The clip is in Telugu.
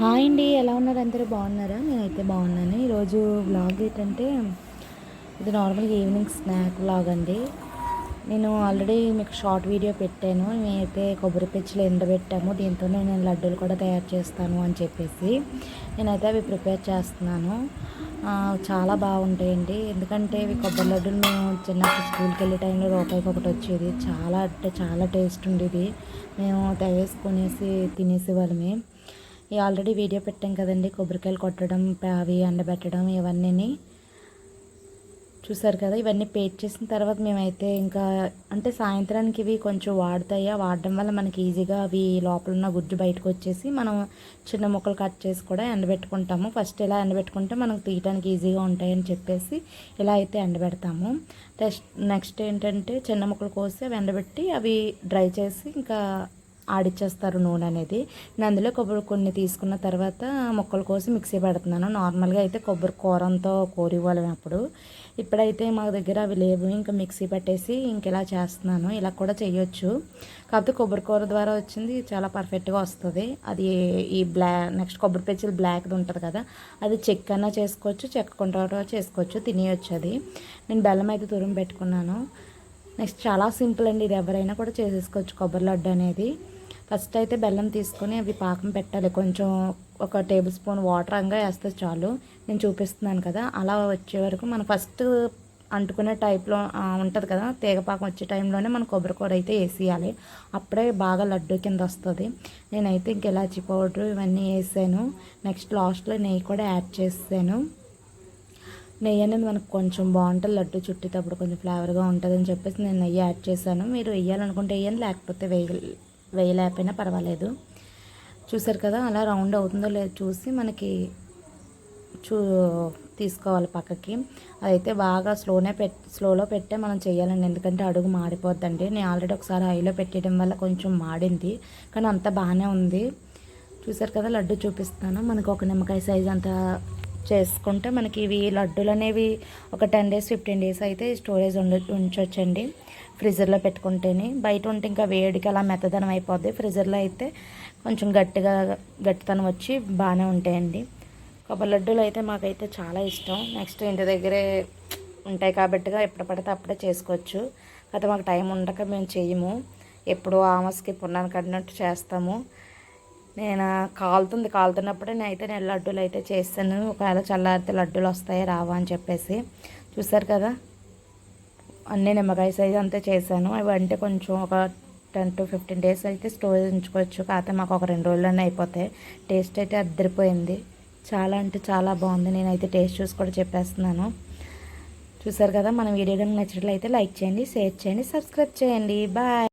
హాయ్ అండి ఎలా ఉన్నారు అందరూ? బాగున్నారా? నేనైతే బాగున్నాను. ఈరోజు వ్లాగ్ ఏంటంటే ఇది నార్మల్గా ఈవినింగ్ స్నాక్ వ్లాగ్ అండి. నేను ఆల్రెడీ మీకు షార్ట్ వీడియో పెట్టాను. మేమైతే కొబ్బరి పిచ్చులు ఎండబెట్టాము. దీంతో నేను లడ్డూలు కూడా తయారు చేస్తాను అని చెప్పేసి నేనైతే అవి ప్రిపేర్ చేస్తున్నాను. చాలా బాగుంటాయండి. ఎందుకంటే ఇవి కొబ్బరి లడ్డూలు మేము చిన్నప్పుడు స్కూల్కి వెళ్ళే టైంలో రూపాయికి ఒకటి వచ్చేది. చాలా అంటే చాలా టేస్ట్ ఉండేది. మేము తయారేసుకునేసి తినేసి ఆల్రెడీ వీడియో పెట్టాం కదండి. కొబ్బరికాయలు కొట్టడం అవి ఎండబెట్టడం ఇవన్నీ చూసారు కదా. ఇవన్నీ పేట్ చేసిన తర్వాత మేమైతే ఇంకా అంటే సాయంత్రానికి ఇవి కొంచెం వాడతాయా. వాడడం వల్ల మనకి ఈజీగా అవి లోపల ఉన్న గుజ్జు బయటకు వచ్చేసి మనం చిన్న ముక్కలు కట్ చేసి కూడా ఎండబెట్టుకుంటాము. ఫస్ట్ ఇలా ఎండబెట్టుకుంటే మనకు తీయడానికి ఈజీగా ఉంటాయని చెప్పేసి ఇలా అయితే ఎండబెడతాము. నెక్స్ట్ నెక్స్ట్ ఏంటంటే చిన్న ముక్కలు కోసి అవి ఎండబెట్టి అవి డ్రై చేసి ఇంకా ఆడిచ్చేస్తారు నూనె అనేది. నేను అందులో కొబ్బరి కొన్ని తీసుకున్న తర్వాత ముక్కలు కోసి మిక్సీ పెడుతున్నాను. నార్మల్గా అయితే కొబ్బరి కూరంతో కోరివ్వాలి అప్పుడు. ఇప్పుడైతే మా దగ్గర అవి లేవు. ఇంకా మిక్సీ పెట్టేసి ఇంక ఇలా చేస్తున్నాను. ఇలా కూడా చేయొచ్చు. కాకపోతే కొబ్బరి కూర ద్వారా వచ్చింది. చాలా పర్ఫెక్ట్గా వస్తుంది. అది ఈ బ్లా నెక్స్ట్ కొబ్బరి పెచ్చులు బ్లాక్ది ఉంటుంది కదా అది చెక్క అన్నా చేసుకోవచ్చు చెక్క కూడా చేసుకోవచ్చు తినేయచ్చు అది. నేను బెల్లం అయితే తురుము పెట్టుకున్నాను. నెక్స్ట్ చాలా సింపుల్ అండి. ఇది ఎవరైనా కూడా చేసేసుకోవచ్చు కొబ్బరి లడ్డు అనేది. ఫస్ట్ అయితే బెల్లం తీసుకొని అవి పాకం పెట్టాలి. కొంచెం ఒక టేబుల్ స్పూన్ వాటర్ అంగా వేస్తే చాలు. నేను చూపిస్తున్నాను కదా అలా వచ్చే వరకు మనం ఫస్ట్ అంటుకునే టైప్లో ఉంటుంది కదా తీగపాకం వచ్చే టైంలోనే మనం కొబ్బరికూర అయితే వేసేయాలి. అప్పుడే బాగా లడ్డు కింద వస్తుంది. నేనైతే ఇంక ఇలాచి పౌడర్ ఇవన్నీ వేసాను. నెక్స్ట్ లాస్ట్లో నెయ్యి కూడా యాడ్ చేసాను నెయ్యి అనేది మనకు కొంచెం బాగుంటుంది. లడ్డు చుట్టేటప్పుడు కొంచెం ఫ్లేవర్గా ఉంటుందని చెప్పేసి నేను నెయ్యి యాడ్ చేశాను. మీరు వేయాలనుకుంటే వేయండి లేకపోతే వేయ వేయలేకపోయినా పర్వాలేదు. చూసారు కదా అలా రౌండ్ అవుతుందో లేదో చూసి మనకి చూ తీసుకోవాలి పక్కకి. అదైతే బాగా స్లోనే పెట్ స్లోలో పెట్టే మనం చేయాలండి. ఎందుకంటే అడుగు మాడిపోద్దండి. నేను ఆల్రెడీ ఒకసారి హైలో పెట్టడం వల్ల కొంచెం మాడింది. కానీ అంత బాగానే ఉంది. చూసారు కదా లడ్డు చూపిస్తాను. మనకు ఒక నిమ్మకాయ సైజ్ అంత చేసుకుంటే మనకి ఇవి లడ్డూలు అనేవి ఒక టెన్ డేస్ ఫిఫ్టీన్ డేస్ అయితే స్టోరేజ్ ఉండ ఉంచవచ్చండి ఫ్రిజర్లో పెట్టుకుంటేనే. బయట ఉంటే ఇంకా వేడికి అలా మెత్తదనం అయిపోద్ది. ఫ్రిజర్లో అయితే కొంచెం గట్టిగా గట్టితనం వచ్చి బాగానే ఉంటాయండి. కొబ్బరి లడ్డూలు అయితే మాకైతే చాలా ఇష్టం. నెక్స్ట్ ఇంటి దగ్గరే ఉంటాయి కాబట్టిగా ఎప్పుడు పడితే అప్పుడే చేసుకోవచ్చు. అయితే మాకు టైం ఉండక మేము చేయము. ఎప్పుడు ఆమస్కి పున్నాను కట్టినట్టు చేస్తాము. నేను? కాలుతుంది కాలుతున్నప్పుడే నేనైతే నేను లడ్డూలు అయితే చేస్తాను. ఒకవేళ చల్లారితే లడ్డూలు వస్తాయి రావా అని చెప్పేసి. చూసారు కదా? అన్నీ నిమ్మకాయ సైజ్ అంతా చేశాను. అవి అంటే కొంచెం ఒక టెన్ టు ఫిఫ్టీన్ డేస్ అయితే స్టోరేజ్ ఉంచుకోవచ్చు. కాకపోతే మాకు ఒక రెండు రోజుల్లోనే అయిపోతాయి. టేస్ట్ అయితే అద్దరిపోయింది. చాలా అంటే చాలా బాగుంది. నేనైతే టేస్ట్ చూసి కూడా చెప్పేస్తున్నాను. చూసారు కదా? మన వీడియో కనుక నచ్చినట్లయితే లైక్ చేయండి షేర్ చేయండి సబ్స్క్రైబ్ చేయండి. బాయ్